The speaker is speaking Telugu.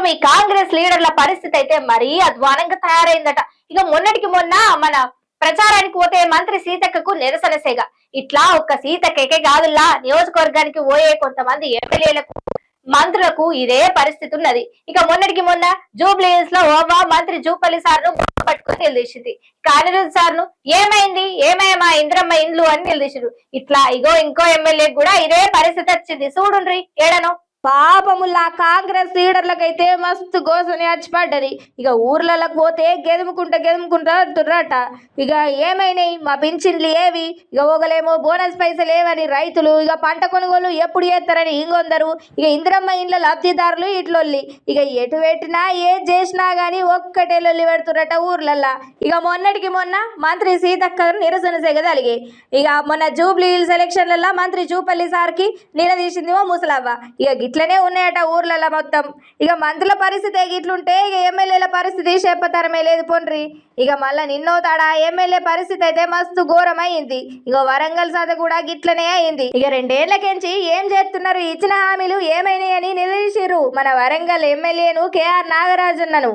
పాపం ఈ కాంగ్రెస్ లీడర్ల పరిస్థితి అయితే మరీ అధ్వానంగా తయారైందట. ఇక మొన్నటికి మొన్న మన ప్రచారానికి పోతే మంత్రి సీతక్కకు నిరసన సేగ ఇట్లా ఒక్క సీతక్కకే కాదులా నియోజకవర్గానికి పోయే కొంతమంది ఎమ్మెల్యేలకు మంత్రులకు ఇదే పరిస్థితి ఉన్నది. ఇక మొన్నటికి మొన్న జూబ్లీహిల్స్లో ఓవా మంత్రి జూపల్లి సార్ను పట్టుకుని నిలదీసింది. కానిరుద్ సార్ను ఏమైంది ఏమేమా ఇంద్రమ్మ ఇండ్లు అని నిలదీసారు ఇట్లా ఇగో ఇంకో ఎమ్మెల్యే కూడా ఇదే పరిస్థితి వచ్చింది. చూడుండ్రి ఏడనో? పాపములా కాంగ్రెస్ లీడర్లకైతే మస్తు గోసని అచ్చిపడ్డది ఇక ఊర్లలోకి పోతే గెదుముకుంటా గెదుముకుంటా అంటుర్రట. ఇక ఏమైనాయి? మా పింఛన్లు ఏవి? ఇక ఒకలేమో బోనస్ పైసలు ఏవని రైతులు ఇక పంట కొనుగోలు ఎప్పుడు చేస్తారని ఇంకొందరు ఇక ఇందిరమ్మ ఇండ్ల లబ్ధిదారులు ఇట్లొల్లి. ఇక ఎటు పెట్టినా ఏం చేసినా గానీ ఒక్కటే లొల్లి పెడుతుర్రట ఊర్లల్లా. ఇక మొన్నటికి మొన్న మంత్రి సీతక్క నిరసన సెగదలిగి ఇక మొన్న జూబ్లీ హిల్స్ ఎలక్షన్లలో మంత్రి జూపల్లి సార్కి నిలదీసింది ఓ ముసలవ్వ. ఇక ఇట్లనే ఉన్నాయట ఊర్లలో మొత్తం. ఇక మంత్రుల పరిస్థితి ఇట్లుంటే ఇక ఎమ్మెల్యేల పరిస్థితి చెప్పతరమే లేదు పొండ్రి ఇక మళ్ళా నిన్నోతాడా ఎమ్మెల్యే పరిస్థితి అయితే మస్తు ఘోరం అయింది ఇక వరంగల్ సద కూడా గిట్లనే అయింది. ఇక రెండేళ్ళకెంచి ఏం చేస్తున్నారు? ఇచ్చిన హామీలు ఏమైనాయని నిలదీసిరు మన వరంగల్ ఎమ్మెల్యేను కేఆర్ నాగరాజన్నను.